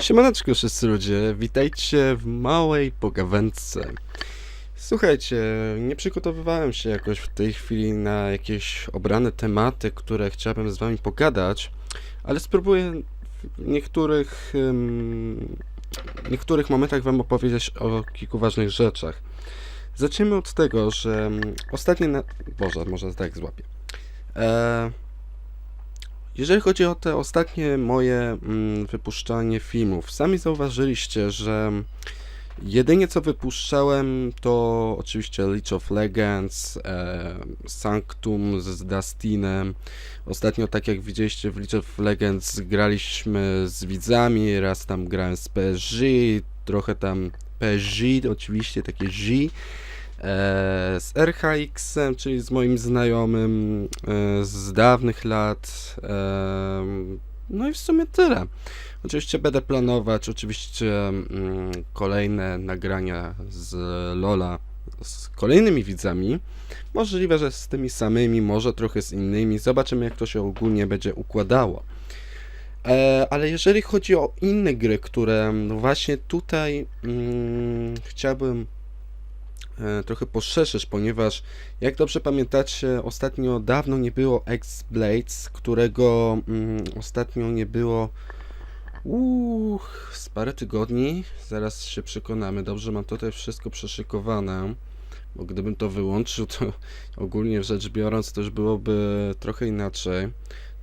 Siemaneczko wszyscy ludzie, witajcie w małej pogawędce. Słuchajcie, nie przygotowywałem się jakoś w tej chwili na jakieś obrane tematy, które chciałbym z wami pogadać, ale spróbuję w niektórych, em, niektórych momentach wam opowiedzieć o kilku ważnych rzeczach. Zacznijmy od tego, że ostatnie na... Boże, może tak złapię. E... Jeżeli chodzi o te ostatnie moje mm, wypuszczanie filmów, sami zauważyliście, że jedynie co wypuszczałem to oczywiście League of Legends, e, Sanctum z Dustinem. Ostatnio, tak jak widzieliście w League of Legends, graliśmy z widzami, raz tam grałem z PSG, trochę tam PSG, oczywiście takie J. E, z RHX-em, czyli z moim znajomym e, z dawnych lat. E, no i w sumie tyle. Oczywiście będę planować oczywiście mm, kolejne nagrania z Lola z kolejnymi widzami. Możliwe, że z tymi samymi, może trochę z innymi. Zobaczymy, jak to się ogólnie będzie układało. Ale jeżeli chodzi o inne gry, które właśnie tutaj mm, chciałbym trochę poszerzyć, ponieważ jak dobrze pamiętacie, ostatnio dawno nie było X-Blades, którego mm, ostatnio nie było uch, z parę tygodni. Zaraz się przekonamy. Dobrze, mam tutaj wszystko przeszykowane, bo gdybym to wyłączył, to ogólnie rzecz biorąc też byłoby trochę inaczej.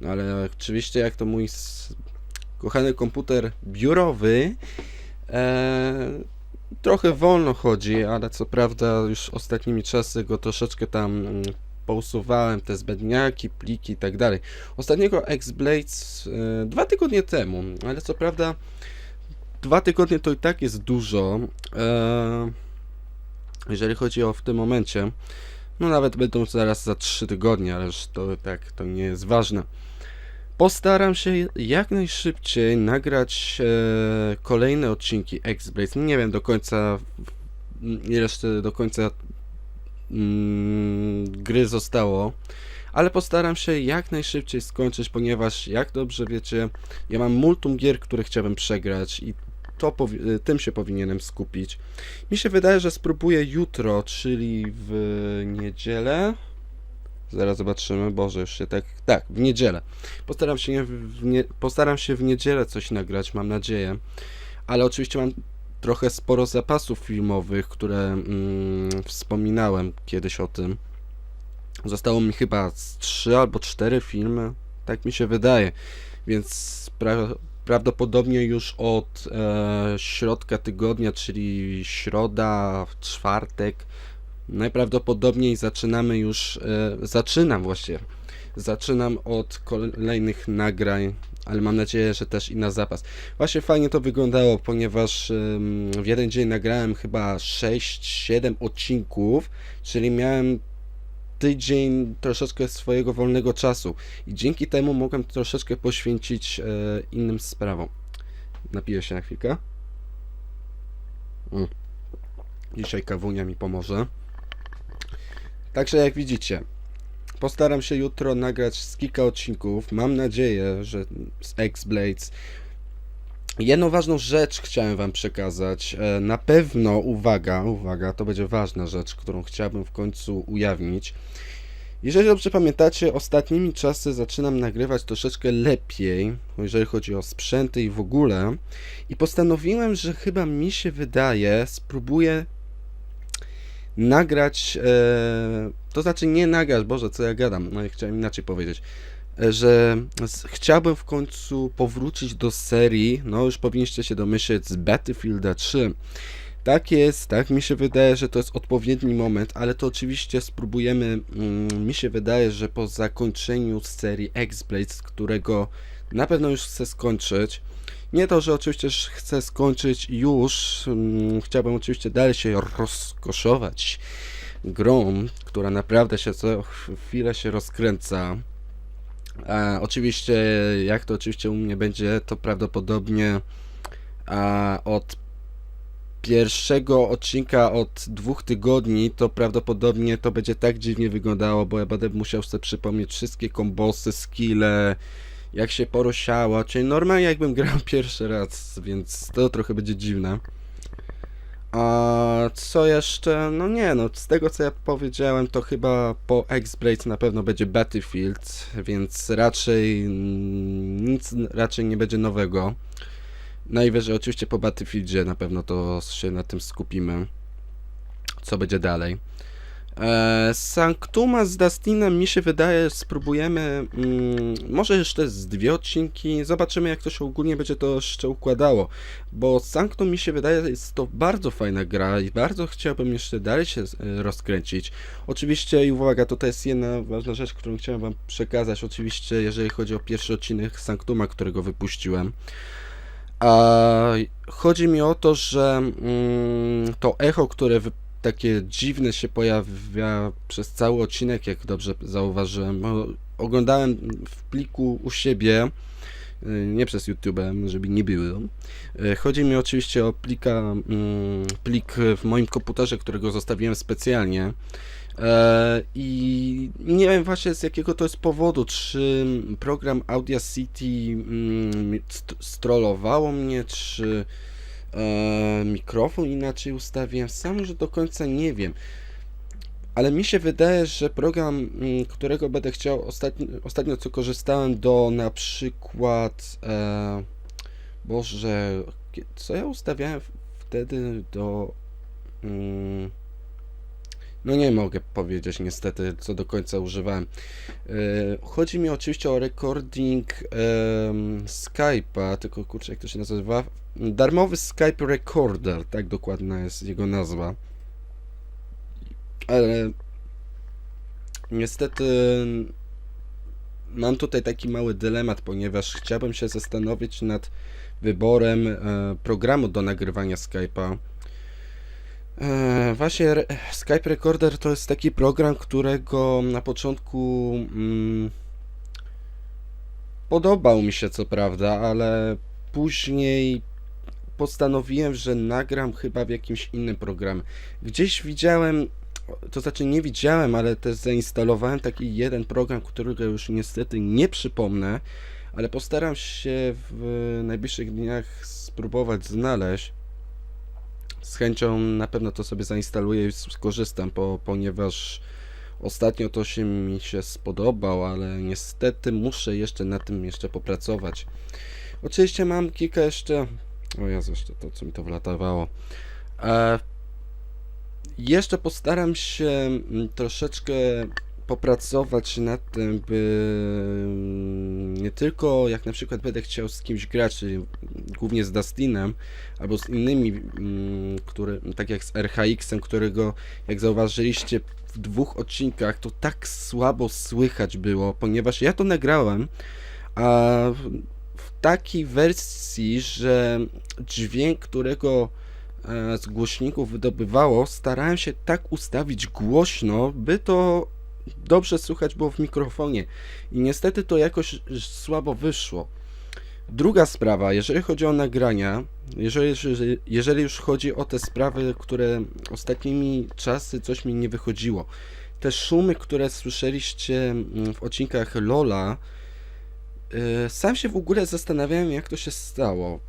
No ale oczywiście jak to mój kochany komputer biurowy, e, trochę wolno chodzi, ale co prawda już ostatnimi czasy go troszeczkę tam mm, pousuwałem, te zbędniaki, pliki i tak dalej. Ostatniego X-Blades e, dwa tygodnie temu, ale co prawda dwa tygodnie to i tak jest dużo, e, jeżeli chodzi o w tym momencie. No nawet będą zaraz za trzy tygodnie, ale już to tak, to nie jest ważne. Postaram się jak najszybciej nagrać e, kolejne odcinki X-Blades. Nie wiem do końca, mm, jeszcze do końca mm, gry zostało, ale postaram się jak najszybciej skończyć, ponieważ jak dobrze wiecie, ja mam multum gier, które chciałbym przegrać i to y, tym się powinienem skupić. Mi się wydaje, że spróbuję jutro, czyli w niedzielę. Zaraz zobaczymy, Boże, już się tak. Tak, w niedzielę. Postaram się, w nie, postaram się w niedzielę coś nagrać, mam nadzieję. Ale oczywiście mam trochę sporo zapasów filmowych, które mm, wspominałem kiedyś o tym. Zostało mi chyba trzy albo cztery filmy, tak mi się wydaje. Więc pra- prawdopodobnie już od e, środka tygodnia, czyli środa, czwartek, najprawdopodobniej zaczynamy już, e, zaczynam właśnie, zaczynam od kolejnych nagrań, ale mam nadzieję, że też i na zapas. Właśnie fajnie to wyglądało, ponieważ w jeden dzień nagrałem chyba 6-7 odcinków, czyli miałem tydzień troszeczkę swojego wolnego czasu i dzięki temu mogłem troszeczkę poświęcić e, innym sprawom. Napiję się na chwilkę. Mm. Dzisiaj kawunia mi pomoże. Także jak widzicie, postaram się jutro nagrać z kilka odcinków. Mam nadzieję, że z X-Blades. Jedną ważną rzecz chciałem Wam przekazać. E, Na pewno, uwaga, uwaga, to będzie ważna rzecz, którą chciałbym w końcu ujawnić. Jeżeli dobrze pamiętacie, ostatnimi czasy zaczynam nagrywać troszeczkę lepiej, jeżeli chodzi o sprzęty i w ogóle. I postanowiłem, że chyba mi się wydaje, spróbuję nagrać, e, to znaczy nie nagrać, Boże, co ja gadam, no chciałem inaczej powiedzieć, e, że z, chciałbym w końcu powrócić do serii, no już powinniście się domyśleć, z Battlefielda 3. Tak jest, tak mi się wydaje, że to jest odpowiedni moment, ale to oczywiście spróbujemy, mm, mi się wydaje, że po zakończeniu serii X-Blades, którego na pewno już chcę skończyć, nie to, że oczywiście chcę skończyć już, mm, chciałbym oczywiście dalej się rozkoszować grą, która naprawdę się co chwilę się rozkręca. Oczywiście, jak to oczywiście u mnie będzie, to prawdopodobnie od pierwszego odcinka od dwóch tygodni, to prawdopodobnie to będzie tak dziwnie wyglądało, bo ja będę musiał sobie przypomnieć wszystkie kombosy, skille jak się porosiała, czyli normalnie jakbym grał pierwszy raz, więc to trochę będzie dziwne. A co jeszcze? No nie, no z tego co ja powiedziałem, to chyba po X-Blade na pewno będzie Battlefield, więc raczej nic raczej nie będzie nowego. Najwyżej oczywiście po Battlefieldzie na pewno to się na tym skupimy. Co będzie dalej. E, Sanctuma z Dustinem mi się wydaje, spróbujemy mm, może jeszcze z dwie odcinki, zobaczymy jak to się ogólnie będzie to jeszcze układało, bo Sanctum mi się wydaje jest to bardzo fajna gra i bardzo chciałbym jeszcze dalej się e, rozkręcić. Oczywiście i uwaga, to, jest jedna ważna rzecz, którą chciałem wam przekazać, oczywiście jeżeli chodzi o pierwszy odcinek Sanctuma, którego wypuściłem. A chodzi mi o to, że mm, to echo, które wy, takie dziwne się pojawia przez cały odcinek, jak dobrze zauważyłem. Oglądałem w pliku u siebie, y, nie przez YouTube, żeby nie było. Y, Chodzi mi oczywiście o plika, mm, plik w moim komputerze, którego zostawiłem specjalnie. E, I nie wiem właśnie z jakiego to jest powodu, czy program Audacity mm, st- strollowało mnie, czy e, mikrofon inaczej ustawiłem, sam już do końca nie wiem. Ale mi się wydaje, że program, mm, którego będę chciał ostatnio, ostatnio co korzystałem do na przykład e, Boże, co ja ustawiałem wtedy do mm, no nie mogę powiedzieć niestety, co do końca używałem. E, Chodzi mi oczywiście o recording em, Skype'a, tylko kurczę, jak to się nazywa? Darmowy Skype Recorder, tak dokładna jest jego nazwa. Ale niestety mam tutaj taki mały dylemat, ponieważ chciałbym się zastanowić nad wyborem e, programu do nagrywania Skype'a. E, właśnie Skype Recorder to jest taki program, którego na początku mm, podobał mi się co prawda, ale później postanowiłem, że nagram chyba w jakimś innym programie. Gdzieś widziałem, to znaczy nie widziałem, ale też zainstalowałem taki jeden program, którego już niestety nie przypomnę, ale postaram się w najbliższych dniach spróbować znaleźć. Z chęcią na pewno to sobie zainstaluję i skorzystam, po, ponieważ ostatnio to się mi się spodobał, ale niestety muszę jeszcze na tym jeszcze popracować. Oczywiście mam kilka jeszcze... O Jezu, jeszcze to, co mi to wlatawało. E, jeszcze postaram się mm, troszeczkę popracować nad tym, by mm, nie tylko jak na przykład będę chciał z kimś grać, czyli głównie z Dustinem, albo z innymi, mm, które, tak jak z RHX-em, którego jak zauważyliście w dwóch odcinkach, to tak słabo słychać było, ponieważ ja to nagrałem, a w- w takiej wersji, że dźwięk, którego e, z głośników wydobywało, starałem się tak ustawić głośno, by to dobrze słychać było w mikrofonie. I niestety to jakoś słabo wyszło. Druga sprawa, jeżeli chodzi o nagrania, jeżeli, jeżeli- już chodzi o te sprawy, które ostatnimi czasy coś mi nie wychodziło, te szumy, które słyszeliście mm, w odcinkach Lola, y, sam się w ogóle zastanawiałem, jak to się stało.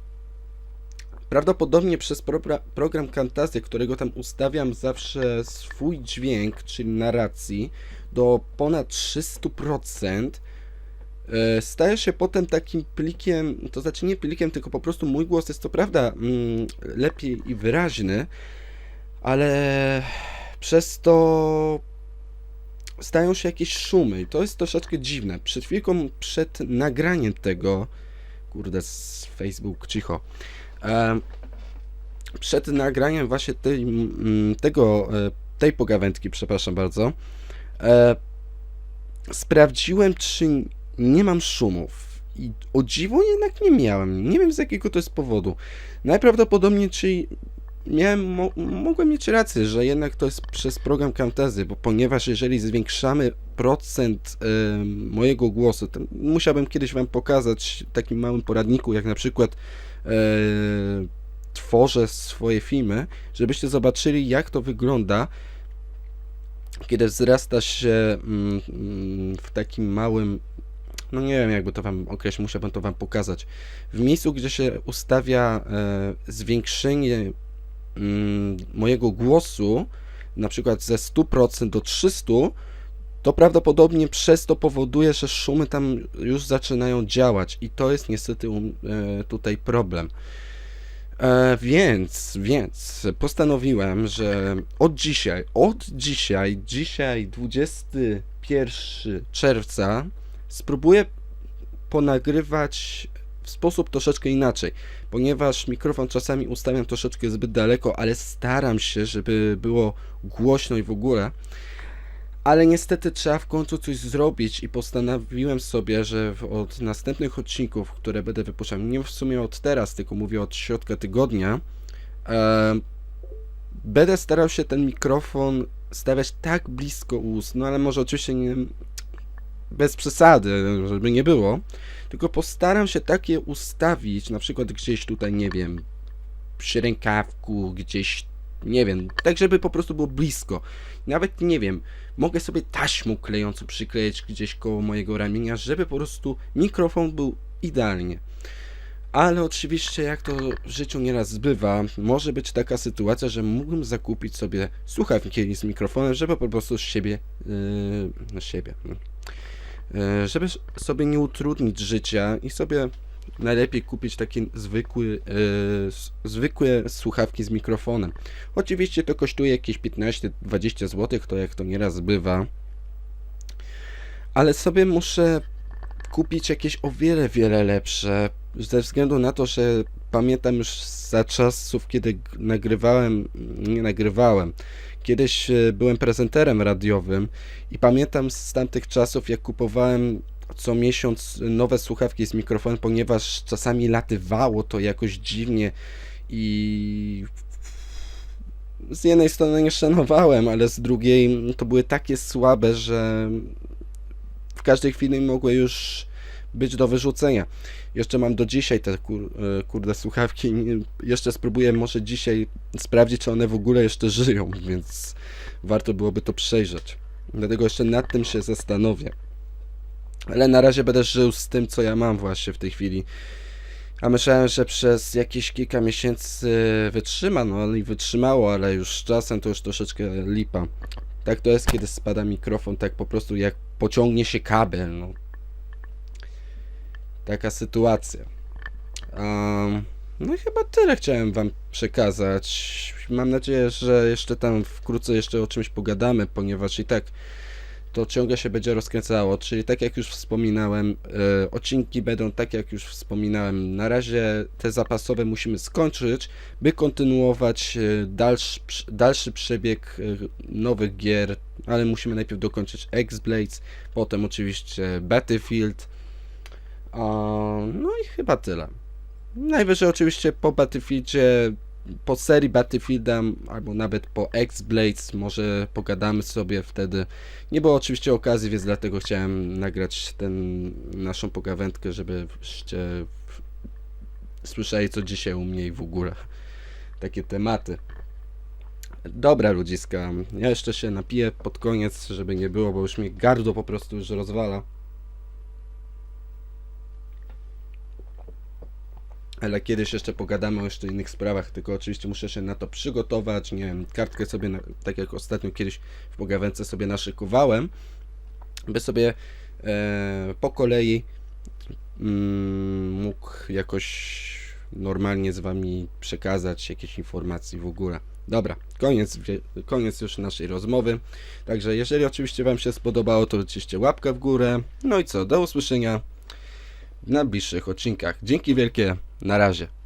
Prawdopodobnie przez propra- program Camtasia, którego tam ustawiam zawsze swój dźwięk, czyli narracji, do ponad 300%, e, staje się potem takim plikiem, to znaczy nie plikiem, tylko po prostu mój głos jest to prawda mm, lepiej i wyraźny, ale przez to stają się jakieś szumy i to jest troszeczkę dziwne. Przed chwilką, przed nagraniem tego, kurde, z Facebook cicho, e, przed nagraniem właśnie tej, mm, tego, e, tej pogawędki, przepraszam bardzo, e, sprawdziłem, czy nie mam szumów. I o dziwo jednak nie miałem. Nie wiem z jakiego to jest powodu. Najprawdopodobniej, czyli miałem, mo mogłem mieć rację, że jednak to jest przez program Camtasia, bo ponieważ jeżeli zwiększamy procent e, mojego głosu, to musiałbym kiedyś Wam pokazać w takim małym poradniku, jak na przykład e, tworzę swoje filmy, żebyście zobaczyli, jak to wygląda, kiedy wzrasta się mm, mm, w takim małym no nie wiem jakby to wam określić, musiałbym to wam pokazać. W miejscu, gdzie się ustawia e, zwiększenie mm, mojego głosu, na przykład ze 100% do 300%, to prawdopodobnie przez to powoduje, że szumy tam już zaczynają działać i to jest niestety e, tutaj problem. E, więc, więc postanowiłem, że od dzisiaj, od dzisiaj, dzisiaj 21 czerwca, spróbuję ponagrywać w sposób troszeczkę inaczej, ponieważ mikrofon czasami ustawiam troszeczkę zbyt daleko, ale staram się, żeby było głośno i w ogóle. Ale niestety trzeba w końcu coś zrobić i postanowiłem sobie, że od następnych odcinków, które będę wypuszczał, nie w sumie od teraz, tylko mówię od środka tygodnia, e, będę starał się ten mikrofon stawiać tak blisko ust, no ale może oczywiście nie bez przesady, żeby nie było, tylko postaram się takie ustawić, na przykład gdzieś tutaj, nie wiem, przy rękawku, gdzieś, nie wiem, tak żeby po prostu było blisko. Nawet nie wiem, mogę sobie taśmą klejącą przykleić gdzieś koło mojego ramienia, żeby po prostu mikrofon był idealnie. Ale oczywiście, jak to w życiu nieraz bywa, może być taka sytuacja, że mógłbym zakupić sobie słuchawki z mikrofonem, żeby po prostu z siebie, yy, na siebie, yy, żeby sobie nie utrudnić życia i sobie najlepiej kupić takie zwykły, s- zwykłe słuchawki z mikrofonem. Oczywiście to kosztuje jakieś 15-20 zł, to jak to nieraz bywa. Ale sobie muszę kupić jakieś o wiele, wiele lepsze, ze względu na to, że pamiętam już za czasów, kiedy nagrywałem, nie nagrywałem, kiedyś e, byłem prezenterem radiowym i pamiętam z tamtych czasów, jak kupowałem co miesiąc nowe słuchawki z mikrofonem, ponieważ czasami latywało to jakoś dziwnie i z jednej strony nie szanowałem, ale z drugiej to były takie słabe, że w każdej chwili mogły już być do wyrzucenia. Jeszcze mam do dzisiaj te kur, e, kurde słuchawki. Jeszcze spróbuję może dzisiaj sprawdzić, czy one w ogóle jeszcze żyją, więc warto byłoby to przejrzeć. Dlatego jeszcze nad tym się zastanowię. Ale na razie będę żył z tym, co ja mam właśnie w tej chwili. A myślałem, że przez jakieś kilka miesięcy wytrzyma, no i wytrzymało, ale już czasem to już troszeczkę lipa. Tak to jest, kiedy spada mikrofon, tak po prostu jak pociągnie się kabel, no. Taka sytuacja. Um, no i chyba tyle chciałem wam przekazać. Mam nadzieję, że jeszcze tam wkrótce jeszcze o czymś pogadamy, ponieważ i tak to ciągle się będzie rozkręcało, czyli tak jak już wspominałem, e, odcinki będą tak jak już wspominałem. Na razie te zapasowe musimy skończyć, by kontynuować e, dalszy, dalszy przebieg e, nowych gier, ale musimy najpierw dokończyć X-Blades, potem oczywiście Battlefield. A, no i chyba tyle. Najwyżej oczywiście po Battlefieldzie, po serii Battlefielda, albo nawet po X-Blades może pogadamy sobie wtedy. Nie było oczywiście okazji, więc dlatego chciałem nagrać ten naszą pogawędkę, żebyście słyszeli co dzisiaj u mnie i w ogóle. Takie tematy. Dobra ludziska, ja jeszcze się napiję pod koniec, żeby nie było, bo już mnie gardło po prostu już rozwala. Ale kiedyś jeszcze pogadamy o jeszcze innych sprawach, tylko oczywiście muszę się na to przygotować, nie wiem, kartkę sobie, na, tak jak ostatnio kiedyś w pogawędce sobie naszykowałem, by sobie e, po kolei mm, mógł jakoś normalnie z wami przekazać jakieś informacje w ogóle. Dobra, koniec, koniec już naszej rozmowy. Także jeżeli oczywiście wam się spodobało, to oczywiście łapkę w górę. No i co, do usłyszenia w najbliższych odcinkach. Dzięki wielkie, na razie.